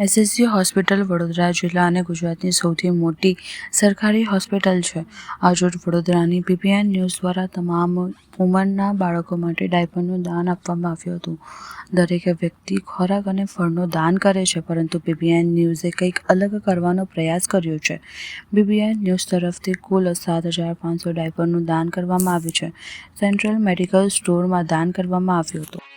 SSG hospital Vadodara જિલ્લા અને ગુજરાતની સૌથી મોટી સરકારી હોસ્પિટલ છે. આજરોજ વડોદરાની પીપીએન ન્યૂઝ દ્વારા તમામ ઉંમરના બાળકો માટે ડાયપરનું દાન આપવામાં આવ્યું હતું. દરેક વ્યક્તિ ખોરાક અને ફળનું દાન કરે છે, પરંતુ પીપીએન ન્યૂઝે કંઈક અલગ કરવાનો પ્રયાસ કર્યો છે. પીપીએન ન્યૂઝ તરફથી કુલ સાત હજાર પાંચસો ડાયપરનું દાન કરવામાં આવ્યું છે. સેન્ટ્રલ મેડિકલ સ્ટોરમાં દાન કરવામાં આવ્યું હતું.